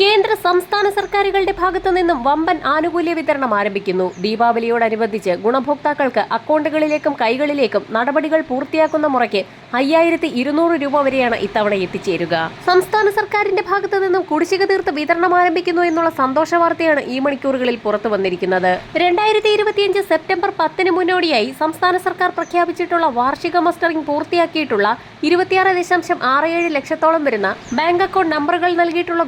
കേന്ദ്ര സംസ്ഥാന സർക്കാരുകളുടെ ഭാഗത്തു നിന്നും വമ്പൻ ആനുകൂല്യ വിതരണം ആരംഭിക്കുന്നു. ദീപാവലിയോടനുബന്ധിച്ച് ഗുണഭോക്താക്കൾക്ക് അക്കൗണ്ടുകളിലേക്കും കൈകളിലേക്കും നടപടികൾ പൂർത്തിയാക്കുന്ന മുറയ്ക്ക് അയ്യായിരത്തി ഇരുന്നൂറ് രൂപ വരെയാണ് ഇത്തവണ എത്തിച്ചേരുക. സംസ്ഥാന സർക്കാരിന്റെ ഭാഗത്തു നിന്നും കുടിശ്ശിക തീർത്ത് വിതരണം ആരംഭിക്കുന്നു എന്നുള്ള സന്തോഷ വാർത്തയാണ് ഈ മണിക്കൂറുകളിൽ പുറത്തു വന്നിരിക്കുന്നത്. രണ്ടായിരത്തി ഇരുപത്തിയഞ്ച് സെപ്റ്റംബർ പത്തിന് മുന്നോടിയായി സംസ്ഥാന സർക്കാർ പ്രഖ്യാപിച്ചിട്ടുള്ള വാർഷിക മസ്റ്ററിംഗ് പൂർത്തിയാക്കിയിട്ടുള്ള ഇരുപത്തിയാറ് ദശാംശം ആറ് ഏഴ് ലക്ഷത്തോളം വരുന്ന ബാങ്ക് അക്കൗണ്ട് നമ്പറുകൾ നൽകിയിട്ടുള്ള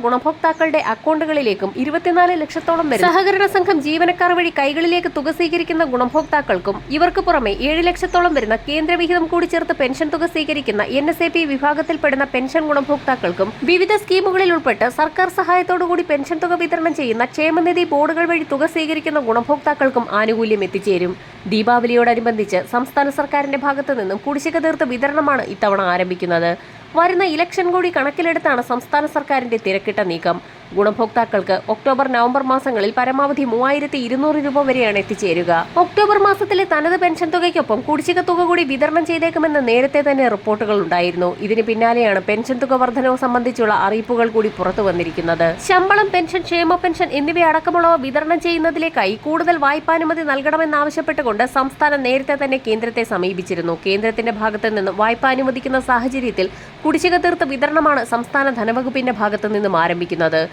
ഗുണഭോക്താക്കളുടെ അക്കൗണ്ടുകളിലേക്കും ഇരുപത്തിനാല് ലക്ഷത്തോളം വരും സഹകരണ സംഘം ജീവനക്കാർ വഴി കൈകളിലേക്ക് തുക സ്വീകരിക്കുന്ന ഗുണഭോക്താക്കൾക്കും ഇവർക്ക് പുറമെ ഏഴ് ലക്ഷത്തോളം വരുന്ന കേന്ദ്രവിഹിതം കൂടി ചേർത്ത് പെൻഷൻ തുക സ്വീകരിക്കുന്ന എൻ എസ് എ പി വിഭാഗത്തിൽപ്പെടുന്ന പെൻഷൻ ഗുണഭോക്താക്കൾക്കും വിവിധ സ്കീമുകളിൽ ഉൾപ്പെട്ട് സർക്കാർ സഹായത്തോടുകൂടി പെൻഷൻ തുക വിതരണം ചെയ്യുന്ന ക്ഷേമനിധി ബോർഡുകൾ വഴി തുക സ്വീകരിക്കുന്ന ഗുണഭോക്താക്കൾക്കും ആനുകൂല്യം എത്തിച്ചേരും. ദീപാവലിയോടനുബന്ധിച്ച് സംസ്ഥാന സർക്കാരിന്റെ ഭാഗത്തു നിന്നും കുടിശ്ശിക തീർത്ത വിതരണമാണ് ഇത്തവണ ആരംഭിക്കുന്നത്. വരുന്ന ഇലക്ഷൻ കൂടി കണക്കിലെടുത്താണ് സംസ്ഥാന സർക്കാരിന്റെ തിരക്കിട്ട നീക്കം. ഗുണഭോക്താക്കൾക്ക് ഒക്ടോബർ നവംബർ മാസങ്ങളിൽ പരമാവധി മൂവായിരത്തി ഇരുന്നൂറ് രൂപ വരെയാണ് എത്തിച്ചേരുക. ഒക്ടോബർ മാസത്തിലെ തനത് പെൻഷൻ തുകയ്ക്കൊപ്പം കുടിശ്ശിക തുക കൂടി വിതരണം ചെയ്തേക്കുമെന്ന് നേരത്തെ തന്നെ റിപ്പോർട്ടുകൾ ഉണ്ടായിരുന്നു. ഇതിന് പിന്നാലെയാണ് പെൻഷൻ തുക വർധനവ് സംബന്ധിച്ചുള്ള അറിയിപ്പുകൾ കൂടി പുറത്തു വന്നിരിക്കുന്നത്. ശമ്പളം പെൻഷൻ ക്ഷേമ പെൻഷൻ എന്നിവയടക്കമുള്ളവ വിതരണം ചെയ്യുന്നതിലേക്കായി കൂടുതൽ വായ്പാനുമതി നൽകണമെന്നാവശ്യപ്പെട്ടുകൊണ്ട് സംസ്ഥാനം നേരത്തെ തന്നെ കേന്ദ്രത്തെ സമീപിച്ചിരുന്നു. കേന്ദ്രത്തിന്റെ ഭാഗത്ത് നിന്ന് വായ്പ അനുവദിക്കുന്ന സാഹചര്യത്തിൽ കുടിശ്ശിക തീർത്ത വിതരണമാണ് സംസ്ഥാന ധനവകുപ്പിന്റെ ഭാഗത്തു നിന്നും ആരംഭിക്കുന്നത്.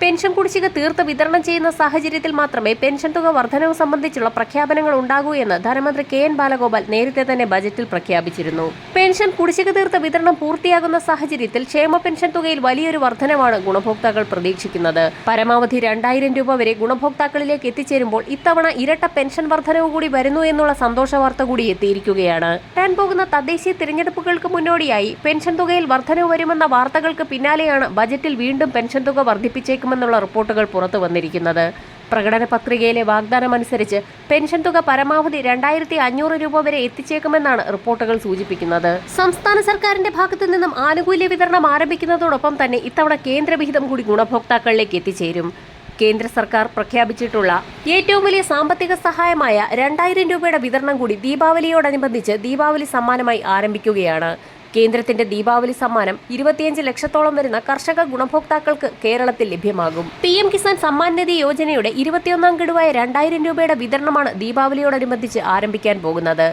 പെൻഷൻ കുടിശ്ശിക തീർത്ത് വിതരണം ചെയ്യുന്ന സാഹചര്യത്തിൽ മാത്രമേ പെൻഷൻ തുക വർധനവ് സംബന്ധിച്ചുള്ള പ്രഖ്യാപനങ്ങൾ ഉണ്ടാകൂ എന്ന് ധനമന്ത്രി കെ എൻ ബാലഗോപാൽ നേരത്തെ തന്നെ ബജറ്റിൽ പ്രഖ്യാപിച്ചിരുന്നു. പെൻഷൻ കുടിശ്ശിക തീർത്ത വിതരണം പൂർത്തിയാകുന്ന സാഹചര്യത്തിൽ ക്ഷേമ പെൻഷൻ തുകയിൽ വലിയൊരു വർധനമാണ് ഗുണഭോക്താക്കൾ പ്രതീക്ഷിക്കുന്നത്. പരമാവധി രണ്ടായിരം രൂപ വരെ ഗുണഭോക്താക്കളിലേക്ക് എത്തിച്ചേരുമ്പോൾ ഇത്തവണ ഇരട്ട പെൻഷൻ വർധനവ് കൂടി വരുന്നു എന്നുള്ള സന്തോഷ വാർത്ത കൂടി എത്തിയിരിക്കുകയാണ്. വരാൻ പോകുന്ന തദ്ദേശീയ തിരഞ്ഞെടുപ്പുകൾക്ക് മുന്നോടിയായി പെൻഷൻ തുകയിൽ വർധനവ് വരുമെന്ന വാർത്തകൾക്ക് പിന്നാലെയാണ് ബജറ്റിൽ വീണ്ടും പെൻഷൻ തുക വർദ്ധിപ്പിച്ചേക്കുമെന്നുള്ള റിപ്പോർട്ടുകൾ പുറത്തു വന്നിരിക്കുന്നത്. പ്രകടന പത്രികയിലെ വാഗ്ദാനമനുസരിച്ച് പെൻഷൻ തുക പരമാവധി രണ്ടായിരത്തി അഞ്ഞൂറ് രൂപ വരെ എത്തിച്ചേക്കുമെന്നാണ് റിപ്പോർട്ടുകൾ സൂചിപ്പിക്കുന്നത്. സംസ്ഥാന സർക്കാരിന്റെ ഭാഗത്തു നിന്നും ആനുകൂല്യ വിതരണം ആരംഭിക്കുന്നതോടൊപ്പം തന്നെ ഇത്തവണ കേന്ദ്രവിഹിതം കൂടി ഗുണഭോക്താക്കളിലേക്ക് എത്തിച്ചേരും. കേന്ദ്ര സർക്കാർ പ്രഖ്യാപിച്ചിട്ടുള്ള ഏറ്റവും വലിയ സാമ്പത്തിക സഹായമായ രണ്ടായിരം രൂപയുടെ വിതരണം കൂടി ദീപാവലിയോടനുബന്ധിച്ച് ദീപാവലി സമ്മാനമായി ആരംഭിക്കുകയാണ്. കേന്ദ്രത്തിന്റെ ദീപാവലി സമ്മാനം ഇരുപത്തിയഞ്ച് ലക്ഷത്തോളം വരുന്ന കർഷക ഗുണഭോക്താക്കൾക്ക് കേരളത്തിൽ ലഭ്യമാകും. പി എം കിസാൻ സമ്മാൻ നിധി യോജനയുടെ ഇരുപത്തിയൊന്നാം ഗഡുവായ രണ്ടായിരം രൂപയുടെ വിതരണമാണ് ദീപാവലിയോടനുബന്ധിച്ച് ആരംഭിക്കാൻ പോകുന്നത്.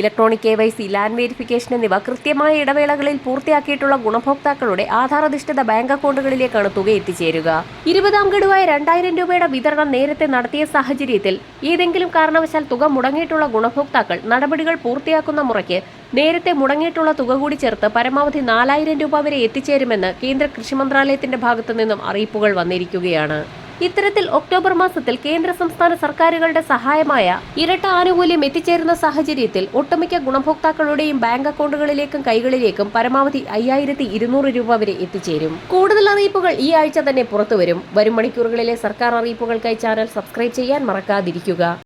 Electronic K Y C land verification എന്നിവ കൃത്യമായ ഇടവേളകളിൽ പൂർത്തിയാക്കിയിട്ടുള്ള ഗുണഭോക്താക്കളുടെ ആധാരധിഷ്ഠിത ബാങ്ക് അക്കൗണ്ടുകളിലേക്കാണ് തുക എത്തിച്ചേരുക. ഇരുപതാം ഗഡുവായ രണ്ടായിരം രൂപയുടെ വിതരണം നേരത്തെ നടത്തിയ സാഹചര്യത്തിൽ ഏതെങ്കിലും കാരണവശാൽ തുക മുടങ്ങിയിട്ടുള്ള ഗുണഭോക്താക്കൾ നടപടികൾ പൂർത്തിയാക്കുന്ന മുറയ്ക്ക് നേരത്തെ മുടങ്ങിയിട്ടുള്ള തുക കൂടി ചേർത്ത് പരമാവധി നാലായിരം രൂപ വരെ എത്തിച്ചേരുമെന്ന് കേന്ദ്ര കൃഷി മന്ത്രാലയത്തിന്റെ ഭാഗത്തു നിന്നും അറിയിപ്പുകൾ വന്നിരിക്കുകയാണ്. ഇത്തരത്തിൽ ഒക്ടോബർ മാസത്തിൽ കേന്ദ്ര സംസ്ഥാന സർക്കാരുകളുടെ സഹായമായ ഇരട്ട ആനുകൂല്യം എത്തിച്ചേരുന്ന സാഹചര്യത്തിൽ ഒട്ടുമിക്ക ഗുണഭോക്താക്കളുടെയും ബാങ്ക് അക്കൗണ്ടുകളിലേക്കും കൈകളിലേക്കും പരമാവധി അയ്യായിരത്തി ഇരുന്നൂറ് രൂപ വരെ എത്തിച്ചേരും. കൂടുതൽ അറിയിപ്പുകൾ ഈ ആഴ്ച തന്നെ പുറത്തുവരും. വരും മണിക്കൂറുകളിലെ സർക്കാർ അറിയിപ്പുകൾക്കായി ചാനൽ സബ്സ്ക്രൈബ് ചെയ്യാൻ മറക്കാതിരിക്കുക.